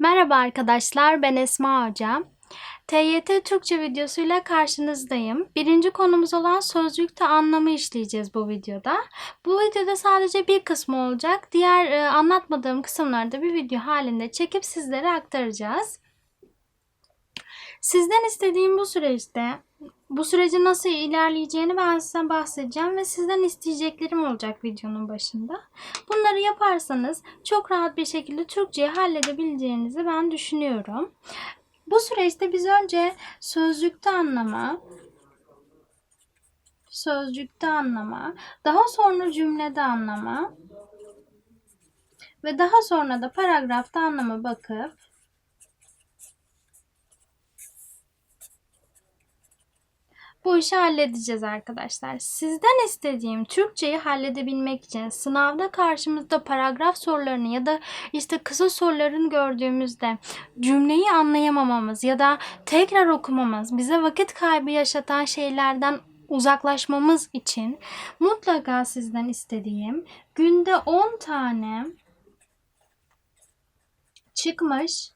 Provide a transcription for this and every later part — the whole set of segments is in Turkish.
Merhaba arkadaşlar, ben Esma Hoca. TYT Türkçe videosuyla karşınızdayım. Birinci konumuz olan sözcükte anlamı işleyeceğiz bu videoda. Bu videoda sadece bir kısmı olacak. Diğer e, anlatmadığım kısımları da bir video halinde çekip sizlere aktaracağız. Sizden istediğim bu süreçte bu sürecin nasıl ilerleyeceğini ben size bahsedeceğim ve sizden isteyeceklerim olacak videonun başında. Bunları yaparsanız çok rahat bir şekilde Türkçeyi halledebileceğinizi ben düşünüyorum. Bu süreçte biz önce sözcükte anlama, sözcükte anlama, daha sonra cümlede anlama ve daha sonra da paragrafta anlama bakıp bu işi halledeceğiz arkadaşlar. Sizden istediğim Türkçeyi halledebilmek için sınavda karşımızda paragraf sorularını ya da işte kısa sorularını gördüğümüzde cümleyi anlayamamamız ya da tekrar okumamız bize vakit kaybı yaşatan şeylerden uzaklaşmamız için mutlaka sizden istediğim günde 10 tane çıkmış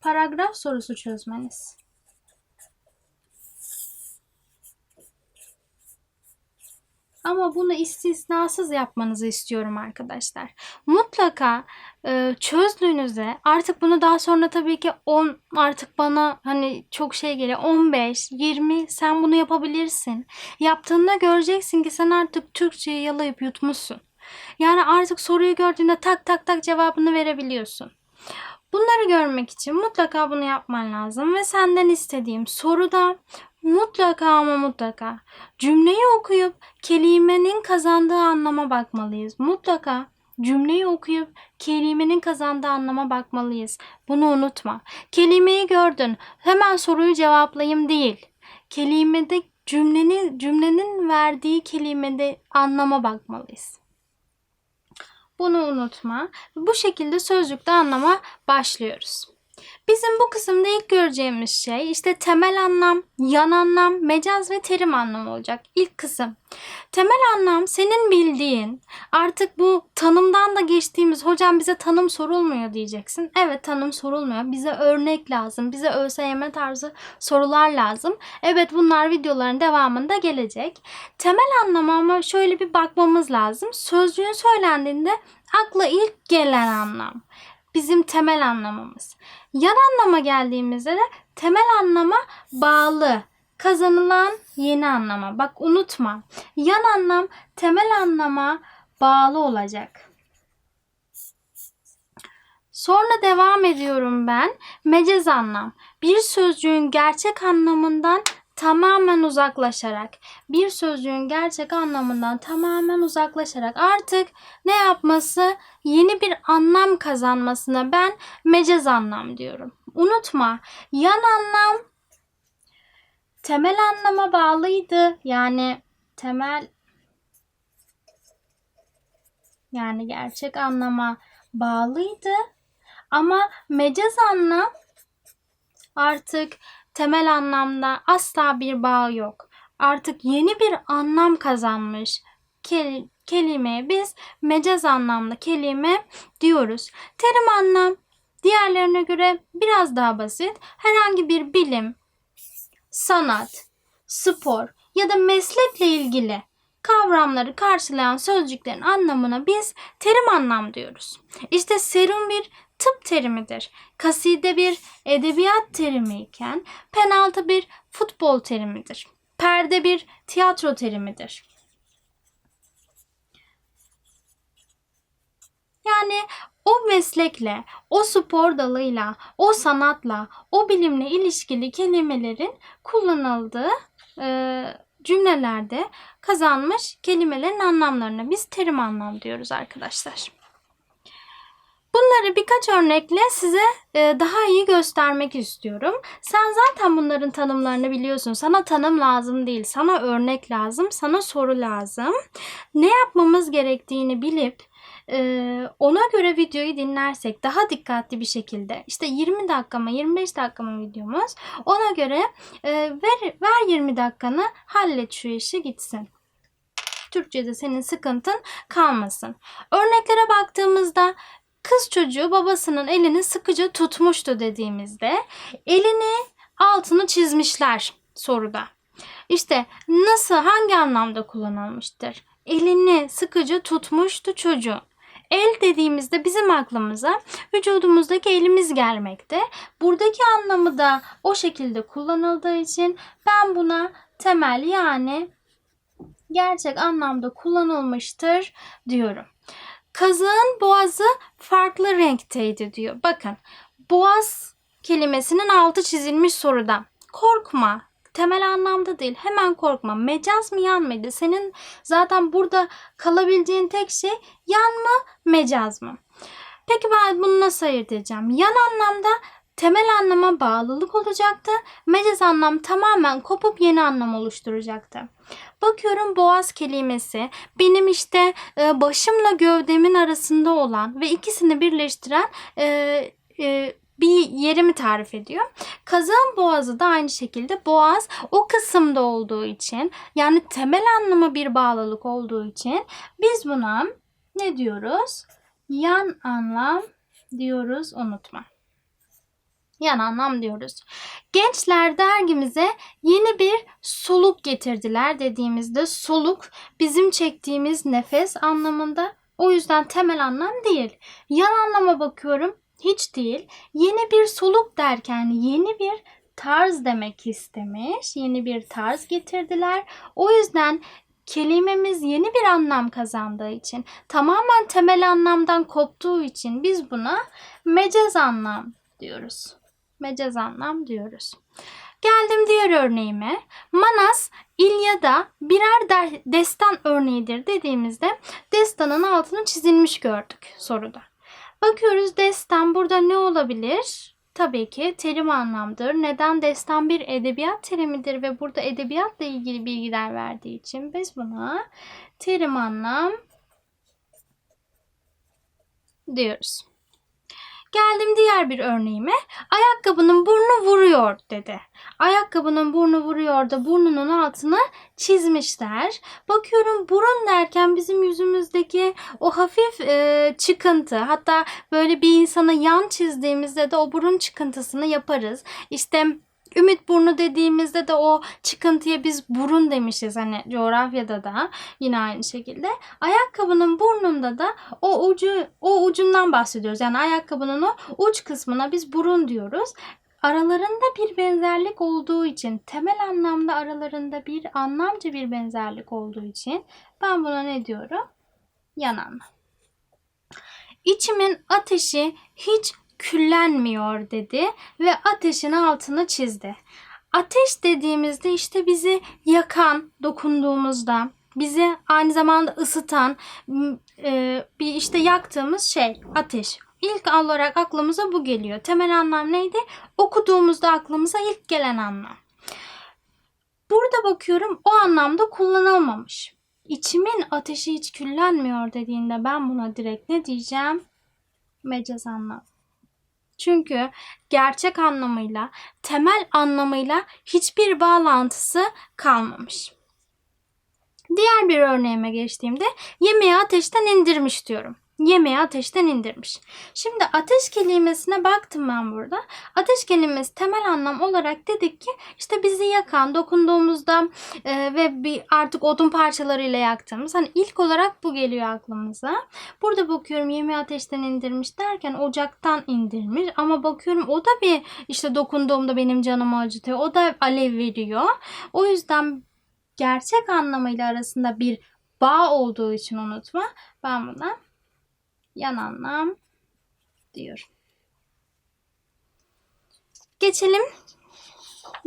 paragraf sorusu çözmeniz. Ama bunu istisnasız yapmanızı istiyorum arkadaşlar. Mutlaka e, çözdüğünüzde artık bunu daha sonra tabii ki 10 artık bana hani çok şey geliyor 15 20 sen bunu yapabilirsin. Yaptığında göreceksin ki sen artık Türkçeyi yalayıp yutmuşsun. Yani artık soruyu gördüğünde tak tak tak cevabını verebiliyorsun. Bunları görmek için mutlaka bunu yapman lazım ve senden istediğim soruda mutlaka ama mutlaka cümleyi okuyup kelimenin kazandığı anlama bakmalıyız. Mutlaka cümleyi okuyup kelimenin kazandığı anlama bakmalıyız. Bunu unutma. Kelimeyi gördün. Hemen soruyu cevaplayayım değil. Kelimede cümlenin cümlenin verdiği kelimede anlama bakmalıyız. Bunu unutma. Bu şekilde sözcükte anlama başlıyoruz. Bizim bu kısımda ilk göreceğimiz şey işte temel anlam, yan anlam, mecaz ve terim anlamı olacak. İlk kısım. Temel anlam senin bildiğin artık bu tanımdan da geçtiğimiz hocam bize tanım sorulmuyor diyeceksin. Evet tanım sorulmuyor. Bize örnek lazım. Bize ÖSYM tarzı sorular lazım. Evet bunlar videoların devamında gelecek. Temel anlamı ama şöyle bir bakmamız lazım. Sözcüğün söylendiğinde akla ilk gelen anlam bizim temel anlamımız. Yan anlama geldiğimizde de temel anlama bağlı. Kazanılan yeni anlama. Bak unutma. Yan anlam temel anlama bağlı olacak. Sonra devam ediyorum ben. Mecaz anlam. Bir sözcüğün gerçek anlamından tamamen uzaklaşarak, bir sözcüğün gerçek anlamından tamamen uzaklaşarak artık ne yapması? Yeni bir anlam kazanmasına ben mecaz anlam diyorum. Unutma, yan anlam temel anlama bağlıydı. Yani temel yani gerçek anlama bağlıydı. Ama mecaz anlam artık temel anlamda asla bir bağ yok. Artık yeni bir anlam kazanmış kel kelime biz mecaz anlamlı kelime diyoruz. Terim anlam diğerlerine göre biraz daha basit. Herhangi bir bilim, sanat, spor ya da meslekle ilgili kavramları karşılayan sözcüklerin anlamına biz terim anlam diyoruz. İşte serum bir tıp terimidir. Kaside bir edebiyat terimi iken penaltı bir futbol terimidir. Perde bir tiyatro terimidir. Yani o meslekle, o spor dalıyla, o sanatla, o bilimle ilişkili kelimelerin kullanıldığı e, cümlelerde kazanmış kelimelerin anlamlarına biz terim anlam diyoruz arkadaşlar. Bunları birkaç örnekle size e, daha iyi göstermek istiyorum. Sen zaten bunların tanımlarını biliyorsun. Sana tanım lazım değil. Sana örnek lazım. Sana soru lazım. Ne yapmamız gerektiğini bilip e, ona göre videoyu dinlersek daha dikkatli bir şekilde işte 20 dakika mı 25 dakika mı videomuz ona göre e, ver, ver 20 dakikanı hallet şu işi gitsin. Türkçe'de senin sıkıntın kalmasın. Örneklere baktığımızda kız çocuğu babasının elini sıkıca tutmuştu dediğimizde elini altını çizmişler soruda. İşte nasıl hangi anlamda kullanılmıştır? Elini sıkıca tutmuştu çocuğun. El dediğimizde bizim aklımıza vücudumuzdaki elimiz gelmekte. Buradaki anlamı da o şekilde kullanıldığı için ben buna temel yani gerçek anlamda kullanılmıştır diyorum. Kazığın boğazı farklı renkteydi diyor. Bakın boğaz kelimesinin altı çizilmiş soruda. Korkma. Temel anlamda değil. Hemen korkma. Mecaz mı yan mıydı? Senin zaten burada kalabileceğin tek şey yan mı mecaz mı? Peki ben bunu nasıl ayırt edeceğim? Yan anlamda temel anlama bağlılık olacaktı. Mecaz anlam tamamen kopup yeni anlam oluşturacaktı. Bakıyorum boğaz kelimesi benim işte e, başımla gövdemin arasında olan ve ikisini birleştiren e, e, bir yerimi tarif ediyor. Kazağın boğazı da aynı şekilde boğaz o kısımda olduğu için yani temel anlamı bir bağlılık olduğu için biz buna ne diyoruz? Yan anlam diyoruz unutma. Yan anlam diyoruz. Gençler dergimize yeni bir soluk getirdiler dediğimizde soluk bizim çektiğimiz nefes anlamında. O yüzden temel anlam değil. Yan anlama bakıyorum hiç değil. Yeni bir soluk derken yeni bir tarz demek istemiş. Yeni bir tarz getirdiler. O yüzden kelimemiz yeni bir anlam kazandığı için, tamamen temel anlamdan koptuğu için biz buna mecaz anlam diyoruz. Mecaz anlam diyoruz. Geldim diğer örneğime. Manas, İlyada birer der- destan örneğidir dediğimizde destanın altını çizilmiş gördük soruda. Bakıyoruz destan burada ne olabilir? Tabii ki terim anlamdır. Neden destan bir edebiyat terimidir ve burada edebiyatla ilgili bilgiler verdiği için biz buna terim anlam diyoruz. Geldim diğer bir örneğime. Ayakkabının burnu vuruyor dedi. Ayakkabının burnu vuruyor da burnunun altını çizmişler. Bakıyorum burun derken bizim yüzümüzdeki o hafif e, çıkıntı hatta böyle bir insana yan çizdiğimizde de o burun çıkıntısını yaparız. İşte Ümit burnu dediğimizde de o çıkıntıya biz burun demişiz hani coğrafyada da yine aynı şekilde. Ayakkabının burnunda da o ucu o ucundan bahsediyoruz. Yani ayakkabının o uç kısmına biz burun diyoruz. Aralarında bir benzerlik olduğu için temel anlamda aralarında bir anlamcı bir benzerlik olduğu için ben buna ne diyorum? Yan anlam. İçimin ateşi hiç küllenmiyor dedi ve ateşin altını çizdi. Ateş dediğimizde işte bizi yakan dokunduğumuzda bizi aynı zamanda ısıtan e, bir işte yaktığımız şey ateş. İlk olarak aklımıza bu geliyor. Temel anlam neydi? Okuduğumuzda aklımıza ilk gelen anlam. Burada bakıyorum o anlamda kullanılmamış. İçimin ateşi hiç küllenmiyor dediğinde ben buna direkt ne diyeceğim? Mecaz anlam. Çünkü gerçek anlamıyla, temel anlamıyla hiçbir bağlantısı kalmamış. Diğer bir örneğime geçtiğimde yemeği ateşten indirmiş diyorum. Yemeği ateşten indirmiş. Şimdi ateş kelimesine baktım ben burada. Ateş kelimesi temel anlam olarak dedik ki işte bizi yakan, dokunduğumuzda e, ve bir artık odun parçalarıyla yaktığımız. Hani ilk olarak bu geliyor aklımıza. Burada bakıyorum yemeği ateşten indirmiş derken ocaktan indirmiş. Ama bakıyorum o da bir işte dokunduğumda benim canımı acıtıyor. O da alev veriyor. O yüzden gerçek anlamıyla arasında bir bağ olduğu için unutma. Ben buna yan anlam diyorum. Geçelim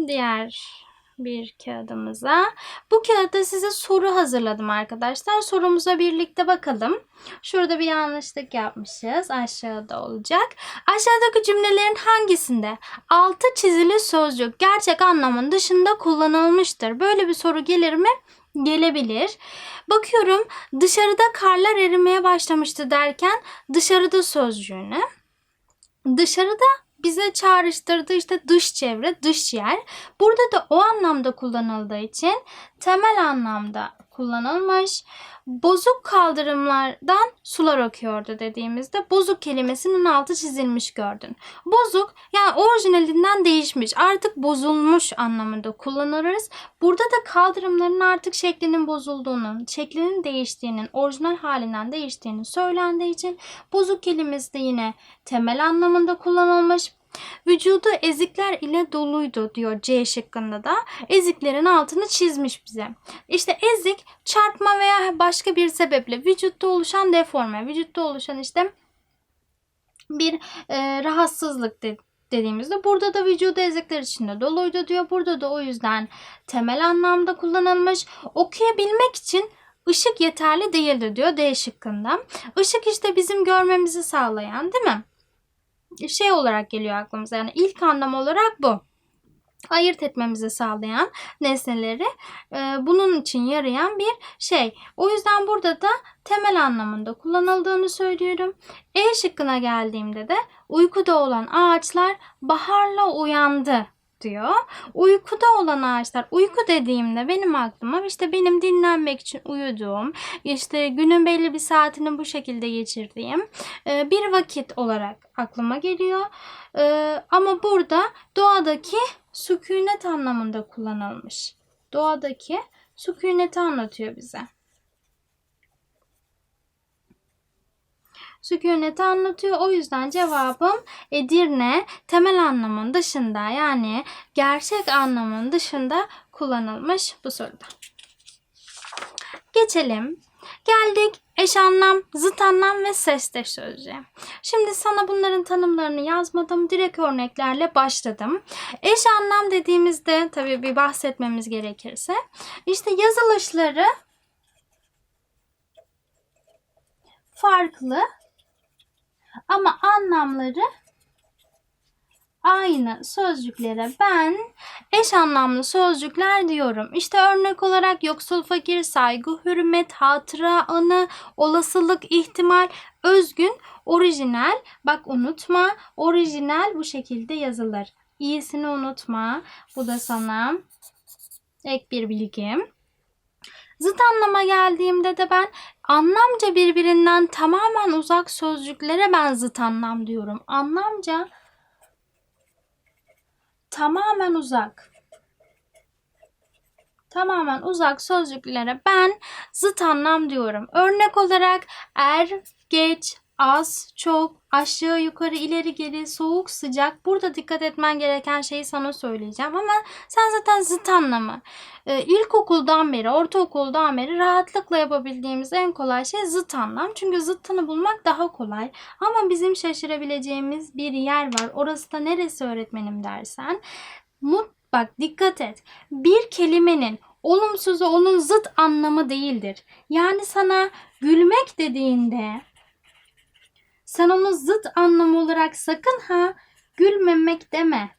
diğer bir kağıdımıza. Bu kağıtta size soru hazırladım arkadaşlar. Sorumuza birlikte bakalım. Şurada bir yanlışlık yapmışız. Aşağıda olacak. Aşağıdaki cümlelerin hangisinde altı çizili sözcük gerçek anlamın dışında kullanılmıştır? Böyle bir soru gelir mi? Gelebilir. Bakıyorum dışarıda karlar erimeye başlamıştı derken dışarıda sözcüğünü. Dışarıda bize çağrıştırdığı işte dış çevre, dış yer. Burada da o anlamda kullanıldığı için temel anlamda kullanılmış. Bozuk kaldırımlardan sular akıyordu dediğimizde bozuk kelimesinin altı çizilmiş gördün. Bozuk yani orijinalinden değişmiş artık bozulmuş anlamında kullanırız. Burada da kaldırımların artık şeklinin bozulduğunun, şeklinin değiştiğinin, orijinal halinden değiştiğini söylendiği için bozuk kelimesi de yine temel anlamında kullanılmış. Vücudu ezikler ile doluydu diyor C şıkkında da. Eziklerin altını çizmiş bize. İşte ezik çarpma veya başka bir sebeple vücutta oluşan deforme, vücutta oluşan işte bir e, rahatsızlık de, dediğimizde burada da vücudu ezikler içinde doluydu diyor. Burada da o yüzden temel anlamda kullanılmış. Okuyabilmek için ışık yeterli değildir diyor D şıkkında. Işık işte bizim görmemizi sağlayan değil mi? Şey olarak geliyor aklımıza yani ilk anlam olarak bu ayırt etmemizi sağlayan nesneleri e, bunun için yarayan bir şey. O yüzden burada da temel anlamında kullanıldığını söylüyorum. E şıkkına geldiğimde de uykuda olan ağaçlar baharla uyandı diyor. Uykuda olan ağaçlar, uyku dediğimde benim aklıma işte benim dinlenmek için uyuduğum, işte günün belli bir saatini bu şekilde geçirdiğim e, bir vakit olarak aklıma geliyor. E, ama burada doğadaki sükunet anlamında kullanılmış. Doğadaki sükuneti anlatıyor bize. Sükuneti anlatıyor. O yüzden cevabım Edirne temel anlamın dışında yani gerçek anlamın dışında kullanılmış bu soruda. Geçelim. Geldik eş anlam, zıt anlam ve sesteş sözcüğe. Şimdi sana bunların tanımlarını yazmadım. Direkt örneklerle başladım. Eş anlam dediğimizde tabii bir bahsetmemiz gerekirse işte yazılışları farklı ama anlamları aynı sözcüklere ben eş anlamlı sözcükler diyorum. İşte örnek olarak yoksul, fakir, saygı, hürmet, hatıra, anı, olasılık, ihtimal, özgün, orijinal. Bak unutma, orijinal bu şekilde yazılır. İyisini unutma. Bu da sana ek bir bilgim. Zıt anlama geldiğimde de ben anlamca birbirinden tamamen uzak sözcüklere ben zıt anlam diyorum. Anlamca tamamen uzak. Tamamen uzak sözcüklere ben zıt anlam diyorum. Örnek olarak er, geç, az, çok, aşağı, yukarı, ileri, geri, soğuk, sıcak. Burada dikkat etmen gereken şeyi sana söyleyeceğim ama sen zaten zıt anlamı. Ee, ilkokuldan beri, ortaokuldan beri rahatlıkla yapabildiğimiz en kolay şey zıt anlam. Çünkü zıttını bulmak daha kolay. Ama bizim şaşırabileceğimiz bir yer var. Orası da neresi öğretmenim dersen. Mut, bak dikkat et. Bir kelimenin olumsuzu onun zıt anlamı değildir. Yani sana gülmek dediğinde sen onu zıt anlamı olarak sakın ha gülmemek deme.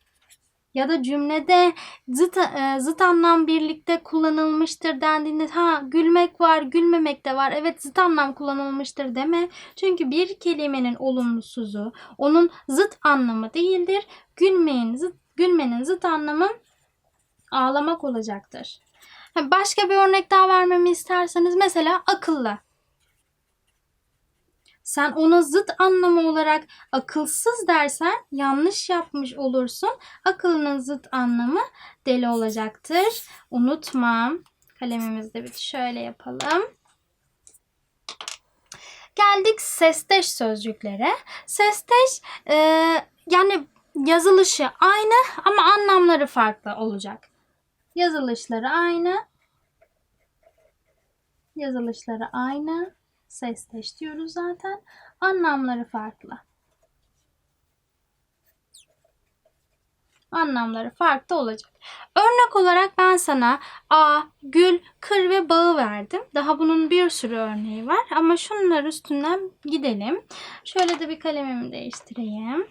Ya da cümlede zıt, e, zıt anlam birlikte kullanılmıştır dendiğinde ha gülmek var, gülmemek de var. Evet zıt anlam kullanılmıştır deme. Çünkü bir kelimenin olumsuzu onun zıt anlamı değildir. Gülmeyin, zıt, gülmenin zıt anlamı ağlamak olacaktır. Başka bir örnek daha vermemi isterseniz mesela akıllı. Sen ona zıt anlamı olarak akılsız dersen yanlış yapmış olursun. Akıllının zıt anlamı deli olacaktır. Unutma. Kalemimizde bir şöyle yapalım. Geldik sesteş sözcüklere. Sesteş e, yani yazılışı aynı ama anlamları farklı olacak. Yazılışları aynı. Yazılışları aynı sesteş diyoruz zaten. Anlamları farklı. Anlamları farklı olacak. Örnek olarak ben sana a, gül, kır ve bağı verdim. Daha bunun bir sürü örneği var ama şunlar üstünden gidelim. Şöyle de bir kalemimi değiştireyim.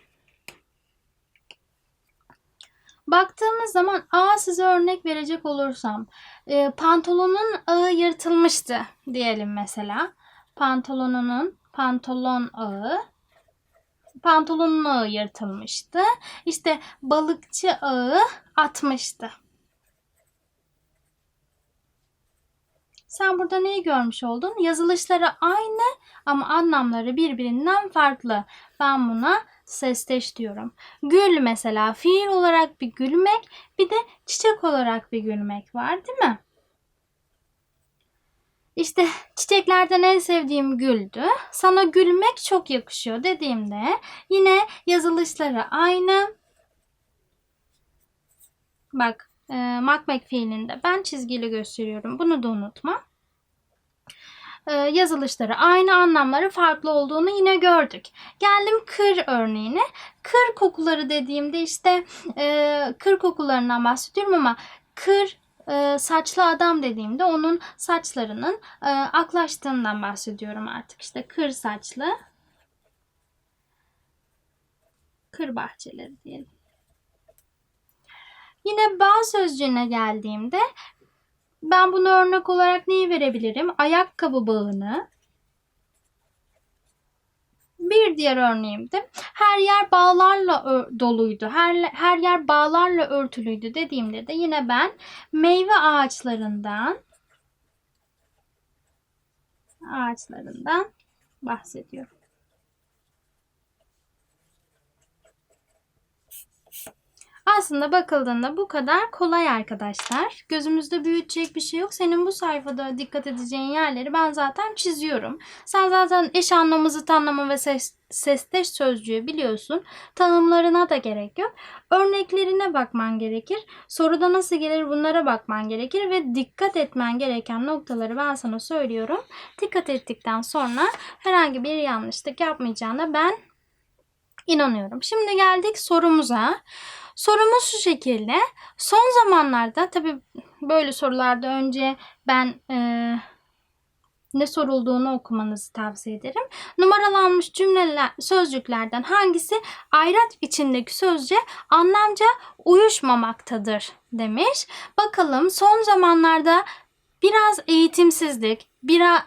Baktığımız zaman A size örnek verecek olursam e, pantolonun ağı yırtılmıştı diyelim mesela pantolonunun pantolon ağı pantolonun ağı yırtılmıştı. İşte balıkçı ağı atmıştı. Sen burada neyi görmüş oldun? Yazılışları aynı ama anlamları birbirinden farklı. Ben buna sesteş diyorum. Gül mesela fiil olarak bir gülmek bir de çiçek olarak bir gülmek var değil mi? İşte çiçeklerden en sevdiğim güldü. Sana gülmek çok yakışıyor dediğimde yine yazılışları aynı. Bak e, makmek fiilinde ben çizgiyle gösteriyorum. Bunu da unutma. E, yazılışları aynı anlamları farklı olduğunu yine gördük. Geldim kır örneğine. Kır kokuları dediğimde işte e, kır kokularından bahsediyorum ama kır e, saçlı adam dediğimde onun saçlarının e, aklaştığından bahsediyorum artık. İşte kır saçlı kır bahçeleri diyelim. Yine bağ sözcüğüne geldiğimde ben bunu örnek olarak neyi verebilirim? Ayakkabı bağını. Bir diğer örneğim de her yer bağlarla doluydu. Her, her yer bağlarla örtülüydü dediğimde de yine ben meyve ağaçlarından ağaçlarından bahsediyorum. Aslında bakıldığında bu kadar kolay arkadaşlar. Gözümüzde büyütecek bir şey yok. Senin bu sayfada dikkat edeceğin yerleri ben zaten çiziyorum. Sen zaten eş anlamı, zıt anlamı ve ses, sesteş sözcüğü biliyorsun. Tanımlarına da gerek yok. Örneklerine bakman gerekir. Soruda nasıl gelir bunlara bakman gerekir ve dikkat etmen gereken noktaları ben sana söylüyorum. Dikkat ettikten sonra herhangi bir yanlışlık yapmayacağına ben inanıyorum. Şimdi geldik sorumuza. Sorumuz şu şekilde. Son zamanlarda tabi böyle sorularda önce ben e, ne sorulduğunu okumanızı tavsiye ederim. Numaralanmış cümleler, sözcüklerden hangisi ayraç içindeki sözce anlamca uyuşmamaktadır demiş. Bakalım son zamanlarda biraz eğitimsizlik, biraz,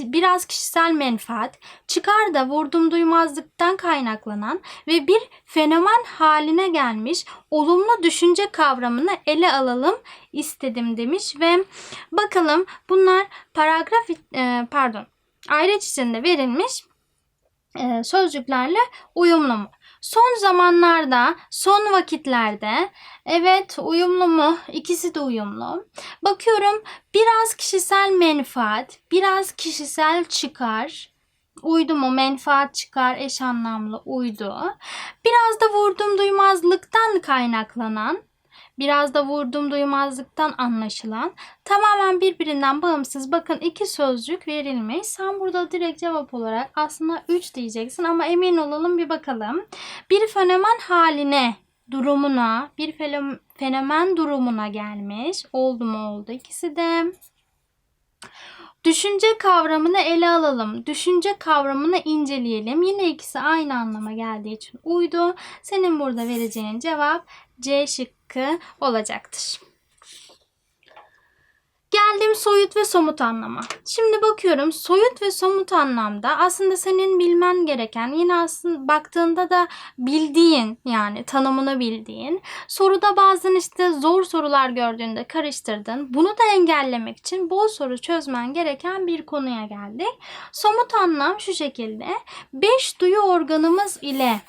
biraz kişisel menfaat, çıkar da vurdum duymazlıktan kaynaklanan ve bir fenomen haline gelmiş olumlu düşünce kavramını ele alalım istedim demiş ve bakalım bunlar paragraf e, pardon ayraç içinde verilmiş e, sözcüklerle uyumlu mu? Son zamanlarda, son vakitlerde evet uyumlu mu? İkisi de uyumlu. Bakıyorum biraz kişisel menfaat, biraz kişisel çıkar. Uydu mu? Menfaat çıkar eş anlamlı uydu. Biraz da vurdum duymazlıktan kaynaklanan biraz da vurdum duymazlıktan anlaşılan tamamen birbirinden bağımsız bakın iki sözcük verilmiş. Sen burada direkt cevap olarak aslında 3 diyeceksin ama emin olalım bir bakalım. Bir fenomen haline durumuna, bir fenomen durumuna gelmiş. Oldu mu oldu ikisi de. Düşünce kavramını ele alalım. Düşünce kavramını inceleyelim. Yine ikisi aynı anlama geldiği için uydu. Senin burada vereceğin cevap C şıkkı olacaktır. Geldim soyut ve somut anlama. Şimdi bakıyorum soyut ve somut anlamda aslında senin bilmen gereken yine aslında baktığında da bildiğin yani tanımını bildiğin soruda bazen işte zor sorular gördüğünde karıştırdın. Bunu da engellemek için bol soru çözmen gereken bir konuya geldik. Somut anlam şu şekilde. Beş duyu organımız ile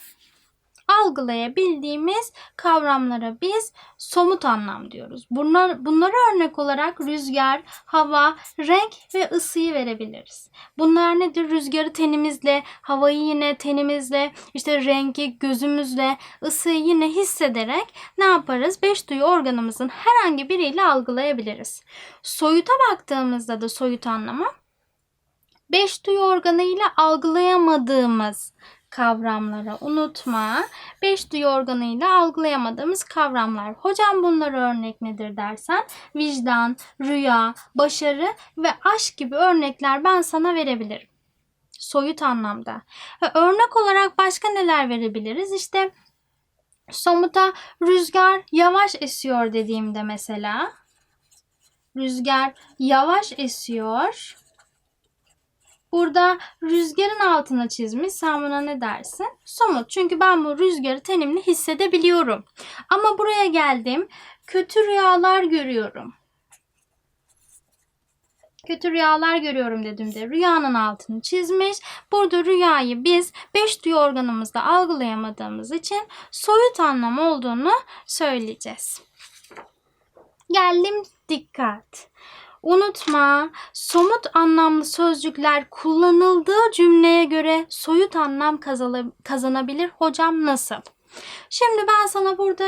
algılayabildiğimiz kavramlara biz somut anlam diyoruz. Bunlar, bunlara örnek olarak rüzgar, hava, renk ve ısıyı verebiliriz. Bunlar nedir? Rüzgarı tenimizle, havayı yine tenimizle, işte rengi gözümüzle, ısıyı yine hissederek ne yaparız? Beş duyu organımızın herhangi biriyle algılayabiliriz. Soyuta baktığımızda da soyut anlama beş duyu organıyla algılayamadığımız kavramları unutma. Beş duyu organıyla algılayamadığımız kavramlar. Hocam bunlar örnek nedir dersen vicdan, rüya, başarı ve aşk gibi örnekler ben sana verebilirim. Soyut anlamda. Örnek olarak başka neler verebiliriz? İşte somuta rüzgar yavaş esiyor dediğimde mesela rüzgar yavaş esiyor Burada rüzgarın altına çizmiş. Sen buna ne dersin? Somut. Çünkü ben bu rüzgarı tenimle hissedebiliyorum. Ama buraya geldim. Kötü rüyalar görüyorum. Kötü rüyalar görüyorum dedim de rüyanın altını çizmiş. Burada rüyayı biz beş duyu organımızda algılayamadığımız için soyut anlam olduğunu söyleyeceğiz. Geldim dikkat. Unutma, somut anlamlı sözcükler kullanıldığı cümleye göre soyut anlam kazanabilir. Hocam nasıl? Şimdi ben sana burada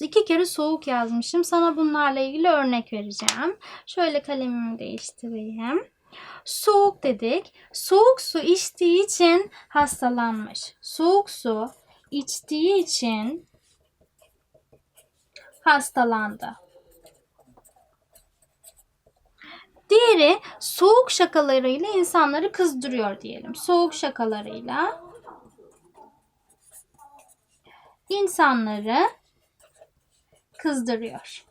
iki kere soğuk yazmışım. Sana bunlarla ilgili örnek vereceğim. Şöyle kalemimi değiştireyim. Soğuk dedik. Soğuk su içtiği için hastalanmış. Soğuk su içtiği için hastalandı. Diğeri soğuk şakalarıyla insanları kızdırıyor diyelim. Soğuk şakalarıyla insanları kızdırıyor.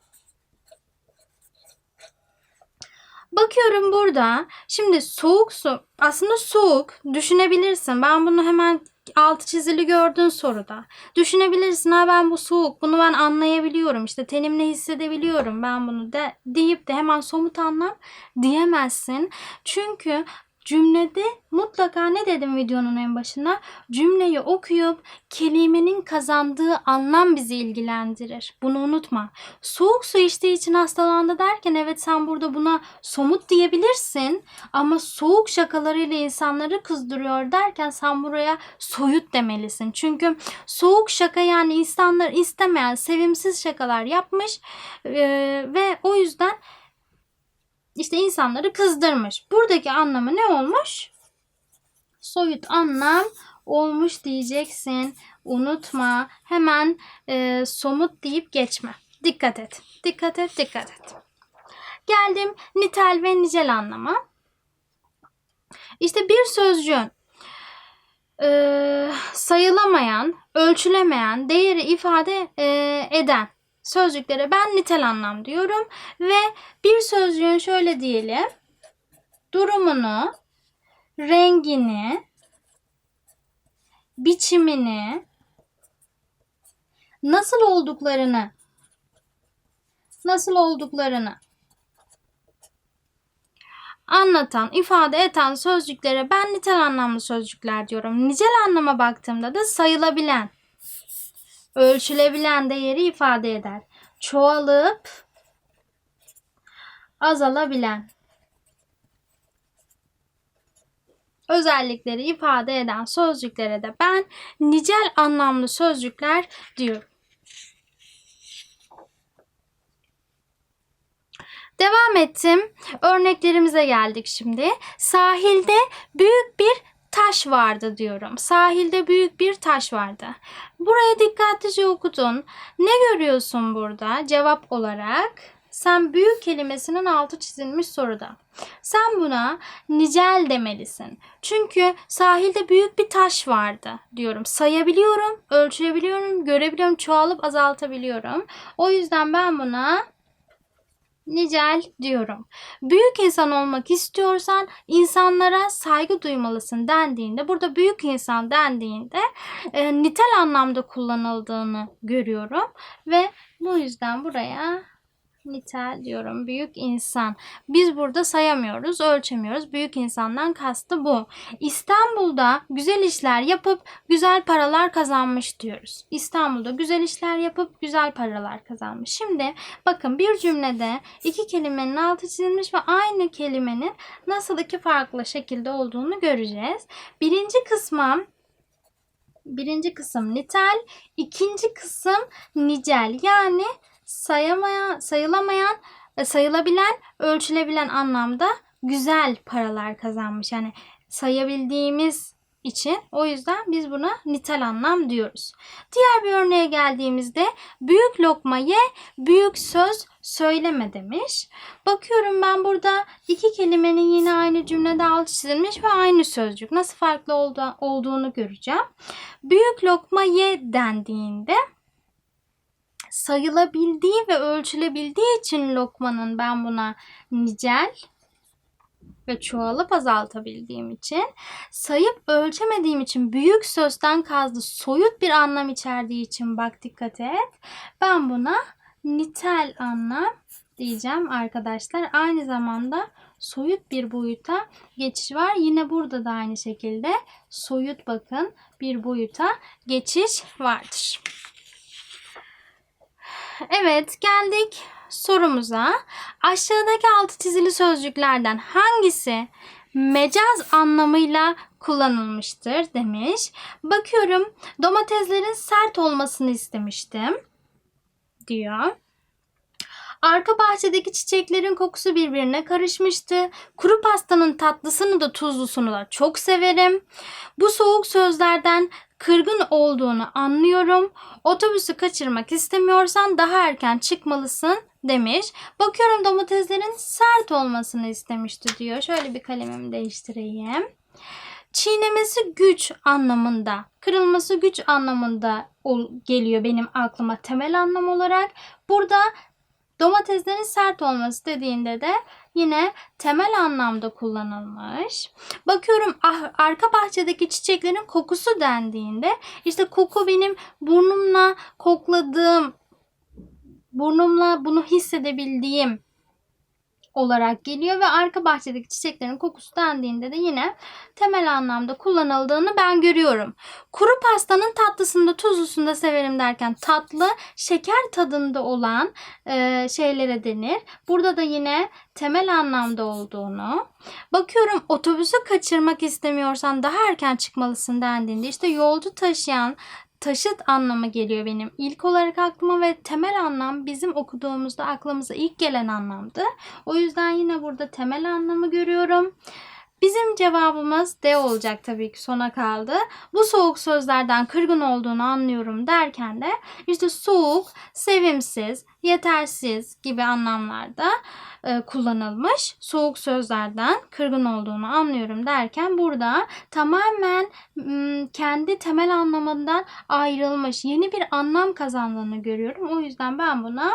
Bakıyorum burada. Şimdi soğuk su aslında soğuk düşünebilirsin. Ben bunu hemen altı çizili gördüğün soruda. Düşünebilirsin ha ben bu soğuk bunu ben anlayabiliyorum işte tenimle hissedebiliyorum ben bunu de deyip de hemen somut anlam diyemezsin. Çünkü cümlede mutlaka ne dedim videonun en başına? Cümleyi okuyup kelimenin kazandığı anlam bizi ilgilendirir. Bunu unutma. Soğuk su içtiği için hastalandı derken evet sen burada buna somut diyebilirsin. Ama soğuk şakalarıyla insanları kızdırıyor derken sen buraya soyut demelisin. Çünkü soğuk şaka yani insanlar istemeyen sevimsiz şakalar yapmış Ee, ve o yüzden işte insanları kızdırmış. Buradaki anlamı ne olmuş? Soyut anlam olmuş diyeceksin. Unutma. Hemen e, somut deyip geçme. Dikkat et. Dikkat et, dikkat et. Geldim nitel ve nicel anlama. İşte bir sözcüğün e, sayılamayan, ölçülemeyen değeri ifade e, eden sözcüklere ben nitel anlam diyorum ve bir sözcüğün şöyle diyelim durumunu, rengini, biçimini, nasıl olduklarını nasıl olduklarını anlatan, ifade eden sözcüklere ben nitel anlamlı sözcükler diyorum. Nicel anlama baktığımda da sayılabilen, ölçülebilen değeri ifade eder. Çoğalıp azalabilen özellikleri ifade eden sözcüklere de ben nicel anlamlı sözcükler diyorum. Devam ettim. Örneklerimize geldik şimdi. Sahilde büyük bir taş vardı diyorum. Sahilde büyük bir taş vardı. Buraya dikkatlice okudun. Ne görüyorsun burada cevap olarak? Sen büyük kelimesinin altı çizilmiş soruda. Sen buna nicel demelisin. Çünkü sahilde büyük bir taş vardı diyorum. Sayabiliyorum, ölçebiliyorum, görebiliyorum, çoğalıp azaltabiliyorum. O yüzden ben buna nicel diyorum. Büyük insan olmak istiyorsan insanlara saygı duymalısın dendiğinde burada büyük insan dendiğinde e, nitel anlamda kullanıldığını görüyorum ve bu yüzden buraya nitel diyorum. Büyük insan. Biz burada sayamıyoruz, ölçemiyoruz. Büyük insandan kastı bu. İstanbul'da güzel işler yapıp güzel paralar kazanmış diyoruz. İstanbul'da güzel işler yapıp güzel paralar kazanmış. Şimdi bakın bir cümlede iki kelimenin altı çizilmiş ve aynı kelimenin nasıl iki farklı şekilde olduğunu göreceğiz. Birinci kısma birinci kısım nitel, ikinci kısım nicel. Yani sayamayan, sayılamayan, e, sayılabilen, ölçülebilen anlamda güzel paralar kazanmış. Yani sayabildiğimiz için o yüzden biz buna nitel anlam diyoruz. Diğer bir örneğe geldiğimizde büyük lokma ye, büyük söz söyleme demiş. Bakıyorum ben burada iki kelimenin yine aynı cümlede altı çizilmiş ve aynı sözcük. Nasıl farklı oldu, olduğunu göreceğim. Büyük lokma ye dendiğinde sayılabildiği ve ölçülebildiği için lokmanın ben buna nicel ve çoğalıp azaltabildiğim için sayıp ölçemediğim için büyük sözden kazdı soyut bir anlam içerdiği için bak dikkat et. Ben buna nitel anlam diyeceğim arkadaşlar. Aynı zamanda soyut bir boyuta geçiş var. Yine burada da aynı şekilde soyut bakın bir boyuta geçiş vardır. Evet geldik sorumuza. Aşağıdaki altı çizili sözcüklerden hangisi mecaz anlamıyla kullanılmıştır demiş. Bakıyorum domateslerin sert olmasını istemiştim diyor. Arka bahçedeki çiçeklerin kokusu birbirine karışmıştı. Kuru pastanın tatlısını da tuzlusunu da çok severim. Bu soğuk sözlerden kırgın olduğunu anlıyorum. Otobüsü kaçırmak istemiyorsan daha erken çıkmalısın demiş. Bakıyorum domateslerin sert olmasını istemişti diyor. Şöyle bir kalemimi değiştireyim. Çiğnemesi güç anlamında, kırılması güç anlamında geliyor benim aklıma temel anlam olarak. Burada domateslerin sert olması dediğinde de yine temel anlamda kullanılmış. Bakıyorum ah- arka bahçedeki çiçeklerin kokusu dendiğinde işte koku benim burnumla kokladığım, burnumla bunu hissedebildiğim olarak geliyor ve arka bahçedeki çiçeklerin kokusu dendiğinde de yine temel anlamda kullanıldığını ben görüyorum. Kuru pastanın tatlısında tuzlusunda severim derken tatlı şeker tadında olan e, şeylere denir. Burada da yine temel anlamda olduğunu. Bakıyorum otobüsü kaçırmak istemiyorsan daha erken çıkmalısın dendiğinde işte yolcu taşıyan taşıt anlamı geliyor benim ilk olarak aklıma ve temel anlam bizim okuduğumuzda aklımıza ilk gelen anlamdı. O yüzden yine burada temel anlamı görüyorum. Bizim cevabımız D olacak tabii ki sona kaldı. Bu soğuk sözlerden kırgın olduğunu anlıyorum derken de işte soğuk, sevimsiz, yetersiz gibi anlamlarda e, kullanılmış. Soğuk sözlerden kırgın olduğunu anlıyorum derken burada tamamen kendi temel anlamından ayrılmış yeni bir anlam kazandığını görüyorum. O yüzden ben buna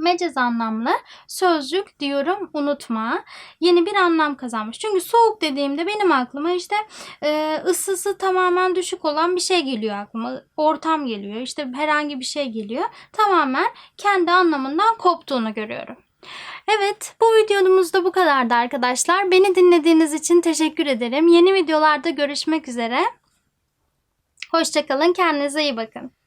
mecaz anlamlı sözcük diyorum unutma. Yeni bir anlam kazanmış. Çünkü soğuk dediğimde benim aklıma işte e, ısısı tamamen düşük olan bir şey geliyor aklıma. Ortam geliyor. işte herhangi bir şey geliyor. Tamamen kendi anlamından koptuğunu görüyorum. Evet bu videomuz da bu kadardı arkadaşlar. Beni dinlediğiniz için teşekkür ederim. Yeni videolarda görüşmek üzere. Hoşçakalın. Kendinize iyi bakın.